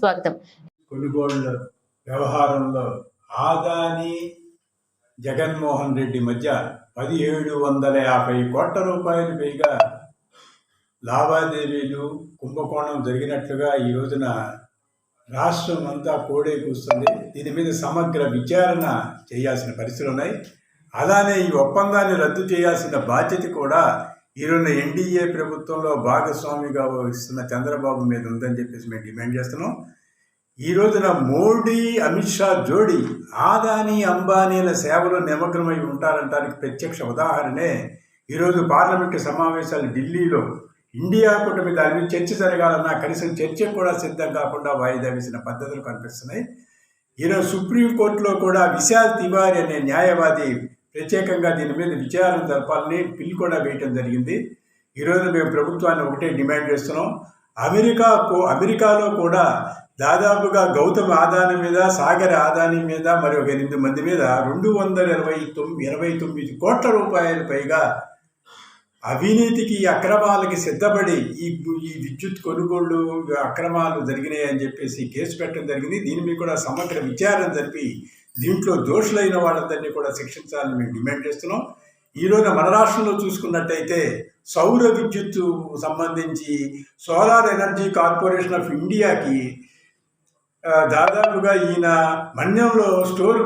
స్వాగతం కొనుగోళ్ళ వ్యవహారంలో ఆదాని జగన్మోహన్ రెడ్డి మధ్య పదిహేడు వందల యాభై కోట్ల రూపాయలు పైగా లావాదేవీలు కుంభకోణం జరిగినట్లుగా ఈ రోజున రాష్ట్రం అంతా కోడే కూస్తుంది. దీని మీద సమగ్ర విచారణ చేయాల్సిన పరిస్థితులు ఉన్నాయి. అలానే ఈ ఒప్పందాన్ని రద్దు చేయాల్సిన బాధ్యత కూడా ఈరోజు ఎన్డీఏ ప్రభుత్వంలో భాగస్వామిగా వహిస్తున్న చంద్రబాబు మీద ఉందని చెప్పేసి మేము డిమాండ్ చేస్తున్నాం. ఈ రోజున మోడీ అమిత్ షా జోడి ఆదాని అంబానీల సేవలో నిమగ్నమై ఉంటారంటానికి ప్రత్యక్ష ఉదాహరణే ఈరోజు పార్లమెంటు సమావేశాలు ఢిల్లీలో. ఇండియా కూటమి దాని మీద చర్చ జరగాలన్నా కనీసం చర్చకు కూడా సిద్ధం కాకుండా వాయిదా వేసిన పద్ధతులు కనిపిస్తున్నాయి. ఈరోజు సుప్రీంకోర్టులో కూడా విశాల్ తివారి అనే న్యాయవాది ప్రత్యేకంగా దీని మీద విచారణ జరపాలని బిల్ కూడా వేయటం జరిగింది. ఈరోజు మేము ప్రభుత్వాన్ని ఒకటే డిమాండ్ చేస్తున్నాం. అమెరికాకు అమెరికాలో కూడా దాదాపుగా గౌతమ్ ఆదాని మీద సాగర్ ఆదాని మీద మరి ఒక ఎనిమిది మంది మీద రెండు వందల ఇరవై తొమ్మిది ఇరవై తొమ్మిది కోట్ల రూపాయల పైగా అవినీతికి అక్రమాలకి సిద్ధపడి ఈ ఈ విద్యుత్ కొనుగోళ్ళు అక్రమాలు జరిగినాయని చెప్పేసి కేసు పెట్టడం జరిగింది. దీని మీద కూడా సమగ్ర విచారణ జరిపి దీంట్లో దోషులైన వాళ్ళందరినీ కూడా శిక్షించాలని మేము డిమాండ్ చేస్తున్నాం. ఈరోజు మన రాష్ట్రంలో చూసుకున్నట్టయితే సౌర విద్యుత్తు సంబంధించి సోలార్ ఎనర్జీ కార్పొరేషన్ ఆఫ్ ఇండియాకి దాదాపుగా ఈయన మన్యంలో స్టోర్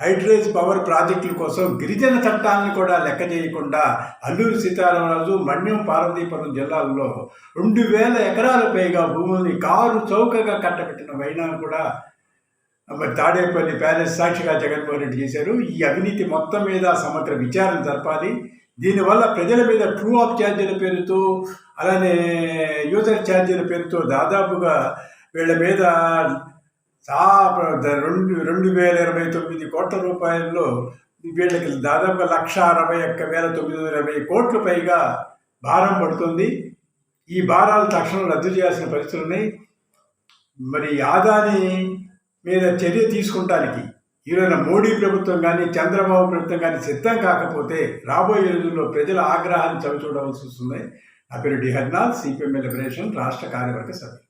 హైడ్రేజ్ పవర్ ప్రాజెక్టుల కోసం గిరిజన చట్టాలను కూడా లెక్క చేయకుండా అల్లూరు సీతారామరాజు మన్యం పార్వతీపురం జిల్లాల్లో రెండు వేల ఎకరాల పైగా భూముల్ని కారు చౌకగా కట్టబెట్టిన వైనా కూడా మరి తాడేపల్లి ప్యాలెస్ సాక్షిగా జగన్మోహన్ రెడ్డి చేశారు. ఈ అవినీతి మొత్తం మీద సమగ్ర విచారణ జరపాలి. దీనివల్ల ప్రజల మీద ట్రూ ఆఫ్ ఛార్జీల పేరుతో అలానే యూజర్ ఛార్జీల పేరుతో దాదాపుగా వీళ్ళ మీద రెండు రెండు వేల ఇరవై తొమ్మిది కోట్ల రూపాయల్లో వీళ్ళకి దాదాపు లక్ష అరవై ఒక్క వేల తొమ్మిది వందల ఇరవై కోట్లు పైగా భారం పడుతుంది. ఈ భారాలు తక్షణం రద్దు చేయాల్సిన పరిస్థితులు ఉన్నాయి. మరి ఆదాని మీద చర్య తీసుకుంటానికి ఈరోజు మోడీ ప్రభుత్వం కానీ చంద్రబాబు ప్రభుత్వం కానీ సిద్ధం కాకపోతే రాబోయే రోజుల్లో ప్రజల ఆగ్రహాన్ని చవిచూడవలసి వస్తుంది. నా పేరు డి హర్నాథ్ సిపిఎం లిబరేషన్ రాష్ట్ర కార్యవర్గ సభ్యులు.